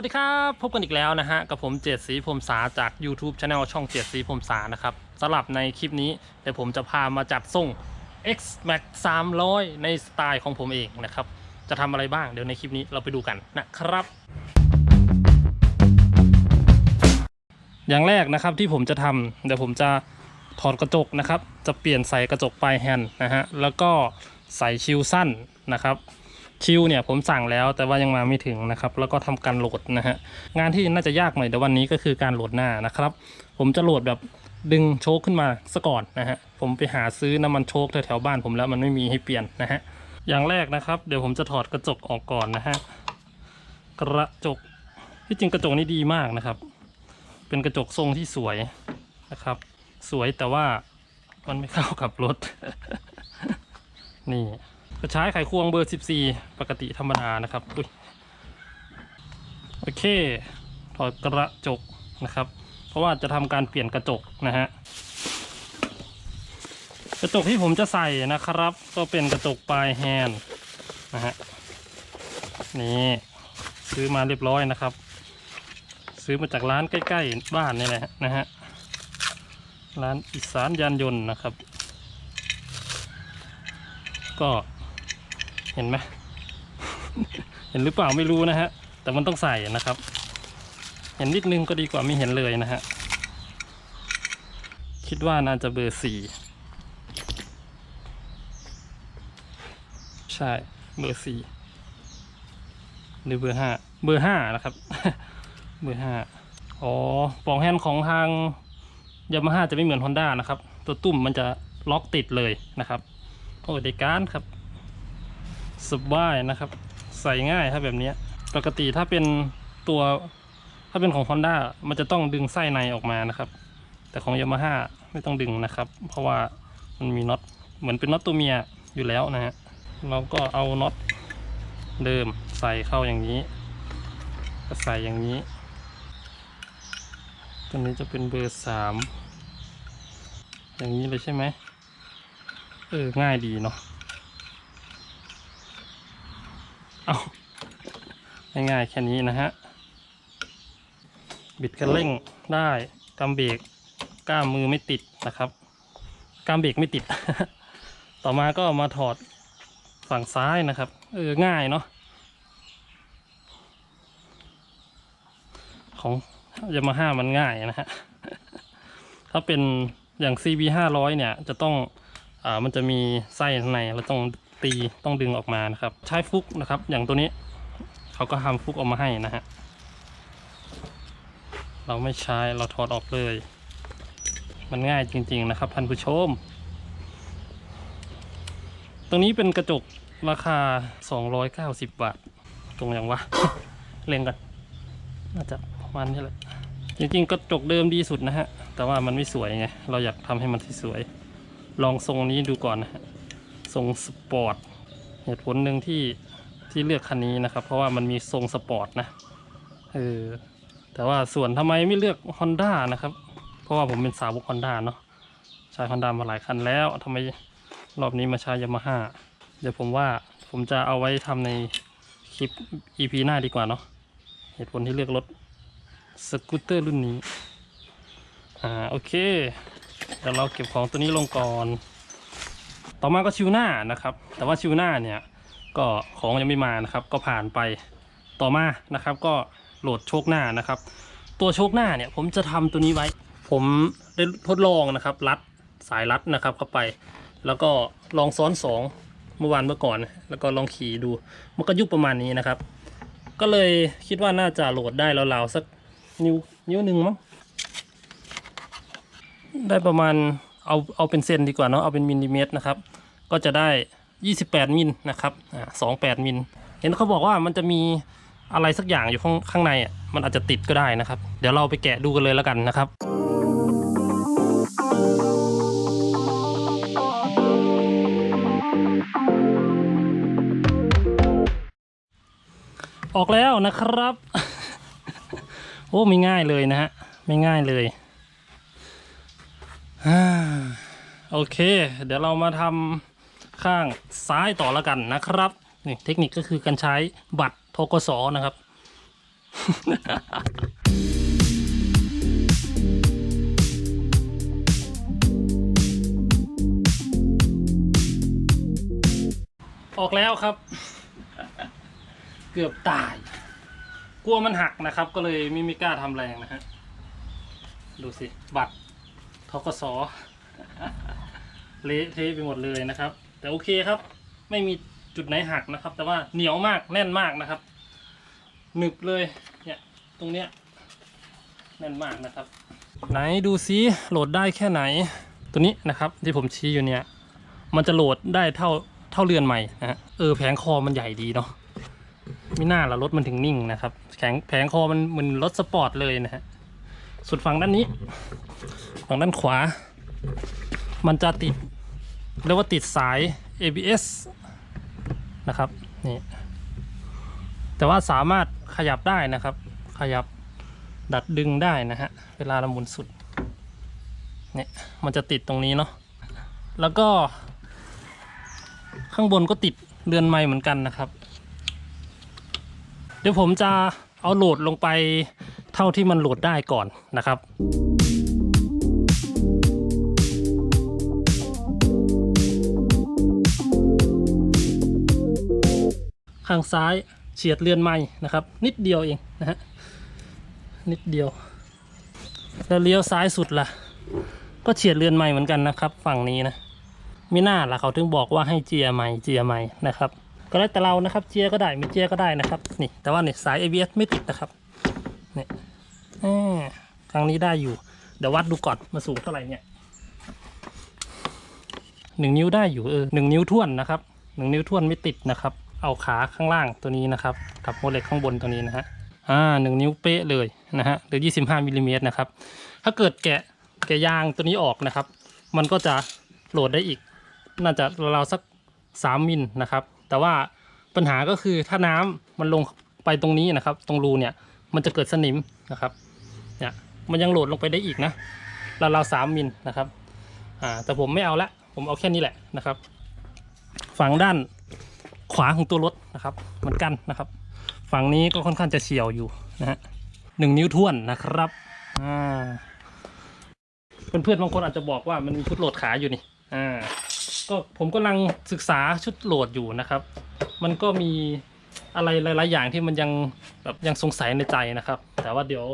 วัสดีครับ พบกันอีกแล้วนะฮะ กับผมเจดสีผมสาจาก YouTube Channel ช่องเจดสีผมสานะครับสำหรับในคลิปนี้เดี๋ยวผมจะพามาจัดส่ง X Max 300 ในสไตล์ของผมเองนะครับ จะทำอะไรบ้างเดี๋ยวในคลิปนี้เราไปดูกันนะครับ อย่างแรกนะครับที่ผมจะทำเดี๋ยวผมจะถอดกระจกนะครับ จะเปลี่ยนใส่กระจกปลายแฮนด์นะฮะแล้วก็ใส่ชิลสั้นนะครับ ชิลเนี่ยผมสั่งแล้วแต่ว่ายังมาไม่ถึงนะครับ แล้วก็ทำการโหลดนะฮะงานที่น่าจะยากหน่อยเดี๋ยววันนี้ก็คือการโหลดหน้านะครับ ผมจะโหลดแบบดึงโชคขึ้นมาซะก่อนนะฮะผมไปหาซื้อน้ำมันโชคแถวๆบ้านผมแล้วมันไม่มีให้เปลี่ยนนะฮะอย่างแรกนะครับเดี๋ยวผมจะถอดกระจกออกก่อนนะฮะกระจกที่จริงกระจกนี่ดีมากนะครับ เป็นกระจกทรงที่สวยนะครับ สวยแต่ว่ามันไม่เข้ากับรถ นี่ กระช้ไขควงเบอร์ 14 ปกติธรรมดานะครับอุ๊ยโอเค ถอดกระจกนะครับ เพราะว่าจะทำการเปลี่ยนกระจกนะฮะกระจกที่ผมจะใส่นะครับ ก็เป็นกระจกปลายแฮนด์นะฮะนี่ซื้อมาเรียบร้อยนะครับ ซื้อมาจากร้านใกล้ ๆ บ้านนี่แหละนะฮะร้านอีสานยานยนต์นะครับ ก็ เห็นไหม เห็นหรือเปล่าไม่รู้นะฮะ แต่มันต้องใส่นะครับ เห็นนิดนึงก็ดีกว่าไม่เห็นเลยนะฮะ คิดว่าน่าจะเบอร์สี่ใช่ เบอร์สี่หรือเบอร์ห้าเบอร์ห้านะครับ เบอร์ห้าอ๋อปล่องแฮนด์ของทางยามาฮ่าจะไม่เหมือนฮอนด้านะครับ ตัวตุ่มมันจะล็อกติดเลยนะครับ โอ้เดการครับ สบายนะครับ ใส่ง่ายครับแบบนี้ปกติถ้าเป็นตัวถ้าเป็นของ Honda มันจะต้องดึงไส้ในออกมานะครับ แต่ของ Yamaha ไม่ต้องดึงนะครับ เพราะว่ามันมีน็อตเหมือนเป็นน็อตตัวเมียอยู่แล้วนะฮะเราก็เอาน็อตเดิมใส่เข้าอย่างนี้ก็ใส่อย่างนี้ ตัวนี้จะเป็นเบอร์สามอย่างนี้เลยใช่ไหมเออง่ายดีเนาะ เอาง่ายๆแค่นี้นะฮะ บิดคันเร่งได้กำเบรกก้ามมือไม่ติดนะครับก้ามเบรกไม่ติด ต่อมาก็มาถอดฝั่งซ้ายนะครับ เออง่ายเนาะของยามาฮ่ามันง่ายนะฮะ ถ้าเป็นอย่าง CB 500เนี่ย จะต้อง อ่า มันจะมีไส้ข้างใน เราต้อง ตีต้องดึงออกมานะครับ ใช้ฟุกนะครับ อย่างตัวนี้เขาก็ทำฟุกออกมาให้นะฮะเราไม่ใช้เราถอดออกเลย มันง่ายจริง ๆนะครับท่านผู้ชม ตรงนี้เป็นกระจกราคา 290 บาท ตรงอย่างวะเล็งกันน่าจะประมาณนี้แหละจริงๆกระจกเดิมดีสุดนะฮะ แต่ว่ามันไม่สวยไง เราอยากทำให้มันสวย ลองทรงนี้ดูก่อนนะฮะ ทรงสปอร์ตเหตุผลหนึ่งที่ที่เลือกคันนี้นะครับ เพราะว่ามันมีทรงสปอร์ตนะเออแต่ว่าส่วนทำไมไม่เลือก Honda นะครับ เพราะว่าผมเป็นสาวก Honda เนาะใช้ Honda มาหลายคันแล้วทำไมรอบนี้มาใช้ Yamaha เดี๋ยวผมว่าผมจะเอาไว้ทำในคลิป EP หน้าดีกว่าเนาะเหตุผลที่เลือกรถสกูตเตอร์รุ่นนี้ อ่า โอเค เดี๋ยวเราเก็บของตัวนี้ลงก่อน ต่อมาก็ชิวหน้านะครับ แต่ว่าชิวหน้าเนี่ยก็ของยังไม่มานะครับ ก็ผ่านไปต่อมานะครับ ก็โหลดโชคหน้านะครับ ตัวโชคหน้าเนี่ยผมจะทำตัวนี้ไว้ ผมได้ทดลองนะครับ รัดสายรัดนะครับเข้าไป แล้วก็ลองซ้อนสองเมื่อวานเมื่อก่อน แล้วก็ลองขี่ดู มันก็ยุบประมาณนี้นะครับ ก็เลยคิดว่าน่าจะโหลดได้ราวๆสักนิ้วนิ้วหนึ่งมั้งได้ประมาณ เอาเอาเป็นเซนดีกว่าเนาะเอาเป็นมิลลิเมตรนะครับ ก็จะได้ 28 มิลนะครับอ่า28มิลเห็นเขาบอกว่ามันจะมีอะไรสักอย่างอยู่ข้างข้างในอะมันอาจจะติดก็ได้นะครับ เดี๋ยวเราไปแกะดูกันเลยแล้วกันนะครับออกแล้วนะครับ โอ้ไม่ง่ายเลยนะฮะ ไม่ง่ายเลย โอเค เดี๋ยวเรามาทำข้างซ้ายต่อแล้วกันนะครับนี่เทคนิคก็คือการใช้บัตรทกสนะครับ ออกแล้วครับ เกือบตาย กลัวมันหักนะครับ ก็เลยไม่มีกล้าทำแรงนะฮะ ดูสิ บัตร ทกสเละเทะไปหมดเลยนะครับ แต่โอเคครับ ไม่มีจุดไหนหักนะครับ แต่ว่าเหนียวมากแน่นมากนะครับ หนึบเลยเนี่ยตรงเนี้ยแน่นมากนะครับ ไหนดูซิโหลดได้แค่ไหนตัวนี้นะครับที่ผมชี้อยู่เนี่ยมันจะโหลดได้เท่าเท่าเรือนใหม่นะเออแผงคอมันใหญ่ดีเนาะไม่น่าละรถมันถึงนิ่งนะครับแผงแผงคอมันเหมือนรถสปอร์ตเลยนะฮะสุดฝั่งด้านนี้ ฝั่งด้านขวา มันจะติดเรียกว่าติดสาย ABS นะครับนี่แต่ว่าสามารถขยับได้นะครับ ขยับดัดดึงได้นะฮะเวลาเราหมุนสุดเนี่ยมันจะติดตรงนี้เนาะแล้วก็ ข้างบนก็ติดเรือนไม้เหมือนกันนะครับ เดี๋ยวผมจะเอาโหลดลงไปเท่าที่มันโหลดได้ก่อนนะครับ ข้างซ้ายเฉียดเรือนไม้นะครับ นิดเดียวเองนะฮะนิดเดียว แล้วเลี้ยวซ้ายสุดล่ะ ก็เฉียดเรือนไม้เหมือนกันนะครับ ฝั่งนี้นะมิน่าล่ะเขาถึงบอกว่าให้เจียใหม่เจียใหม่นะครับก็แล้วแต่เรานะครับเจียก็ได้ไม่เจียก็ได้นะครับ นี่แต่ว่าเนี่ยสาย ABS ไม่ติดนะครับนี่ครั้งนี้ได้อยู่ เดี๋ยววัดดูก่อนมาสูงเท่าไหร่เนี่ยหนึ่งนิ้วได้อยู่เออหนึ่งนิ้วท่วนนะครับหนึ่งนิ้วท่วนไม่ติดนะครับ เอาขาข้างล่างตัวนี้นะครับ กับโมเลกข้างบนตัวนี้นะฮะอ่าหนึ่งนิ้วเป๊ะเลยนะฮะหรือยี่สิบห้ามิลลิเมตรนะครับถ้าเกิดแกะแกะยางตัวนี้ออกนะครับ มันก็จะโหลดได้อีก น่าจะราวๆสักสามมิลนะครับ แต่ว่าปัญหาก็คือถ้าน้ำมันลงไปตรงนี้นะครับ ตรงรูเนี่ยมันจะเกิดสนิมนะครับเนี่ยมันยังโหลดลงไปได้อีกนะราวๆสามมิลนะครับอ่าแต่ผมไม่เอาละผมเอาแค่นี้แหละนะครับ ฝั่งด้าน ขวาของตัวรถนะครับเหมือนกันนะครับ ฝั่งนี้ก็ค่อนข้างจะเฉียวอยู่นะฮะหนึ่งนิ้วท่วนนะครับอ่าเพื่อนๆบางคนอาจจะบอกว่ามันมีชุดโหลดขาอยู่นี่อ่าก็ผมกำลังศึกษาชุดโหลดอยู่นะครับ มันก็มีอะไรหลาย ๆ อย่างที่มันยังแบบยังสงสัยในใจนะครับ แต่ว่าเดี๋ยว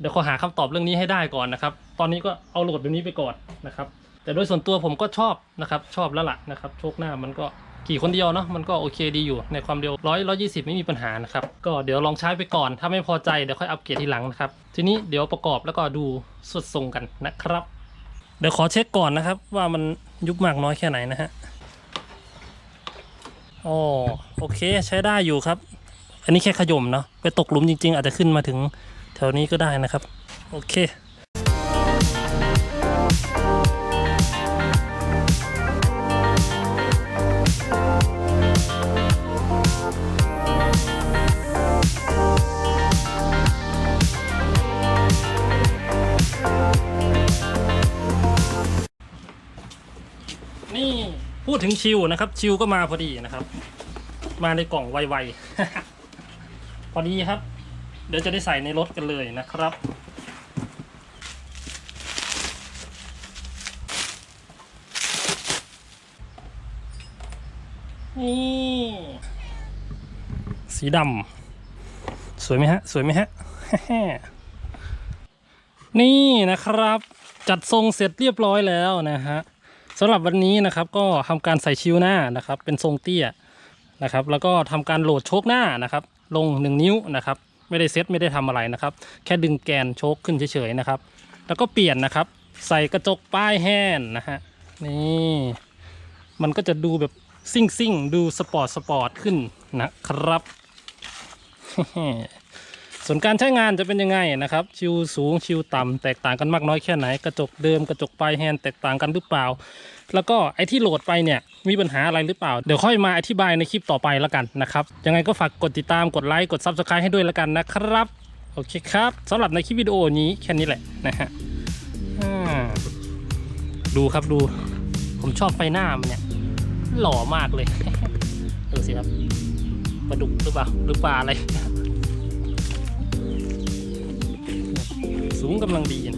เดี๋ยวขอหาคำตอบเรื่องนี้ให้ได้ก่อนนะครับ ตอนนี้ก็เอาโหลดแบบนี้ไปก่อนนะครับ แต่โดยส่วนตัวผมก็ชอบนะครับ ชอบแล้วล่ะนะครับ โชคหน้ามันก็ ขี่คนเดียวเนาะมันก็โอเคดีอยู่ในความเร็วร้อยร้อยี่สิบไม่มีปัญหานะครับก็เดี๋ยวลองใช้ไปก่อน ถ้าไม่พอใจเดี๋ยวค่อยอัปเกรดทีหลังนะครับทีนี้เดี๋ยวประกอบแล้วก็ดูสุดทรงกันนะครับ เดี๋ยวขอเช็คก่อนนะครับ ว่ามันยุบมากน้อยแค่ไหนนะฮะอ๋อโอเคใช้ได้อยู่ครับ อันนี้แค่ขย่มเนาะไปตกหลุมจริง ๆ อาจจะขึ้นมาถึงแถวนี้ก็ได้นะครับ โอเค ดถึงชิวนะครับชิวก็มาพอดีนะครับ มาในกล่องไวๆพอดีครับ เดี๋ยวจะได้ใส่ในรถกันเลยนะครับนี่สีดำสวยไหมฮะ สวยไหมฮะ นี่นะครับ จัดทรงเสร็จเรียบร้อยแล้วนะฮะ สำหรับวันนี้นะครับก็ทำการใส่ชิวหน้านะครับ เป็นทรงเตี้ยนะครับ แล้วก็ทำการโหลดโชคหน้านะครับ ลง 1 นิ้วนะครับ ไม่ได้เซตไม่ได้ทำอะไรนะครับ แค่ดึงแกนโชคขึ้นเฉยๆนะครับ แล้วก็เปลี่ยนนะครับ ใส่กระจกป้ายแห้นนะฮะนี่มันก็จะดูแบบซิ่งซิ่งๆดูสปอร์ตสปอร์ตขึ้นนะครับ ส่วนการใช้งานจะเป็นยังไงนะครับ ชิวสูงชิวต่ำแตกต่างกันมากน้อยแค่ไหน กระจกเดิมกระจกปลายแฮนด์แตกต่างกันหรือเปล่า แล้วก็ไอที่โหลดไปเนี่ยมีปัญหาอะไรหรือเปล่า เดี๋ยวค่อยมาอธิบายในคลิปต่อไปแล้วกันนะครับ ยังไงก็ฝากกดติดตามกดไลค์กด Subscribe ให้ด้วยแล้วกันนะครับ โอเคครับสำหรับในคลิปวิดีโอนี้แค่นี้แหละนะฮะดูครับดู ผมชอบไฟหน้ามันเนี่ย หล่อมากเลยดูสิครับปลาดุกหรือเปล่าหรือปลาอะไร สูงกำลังดีนะ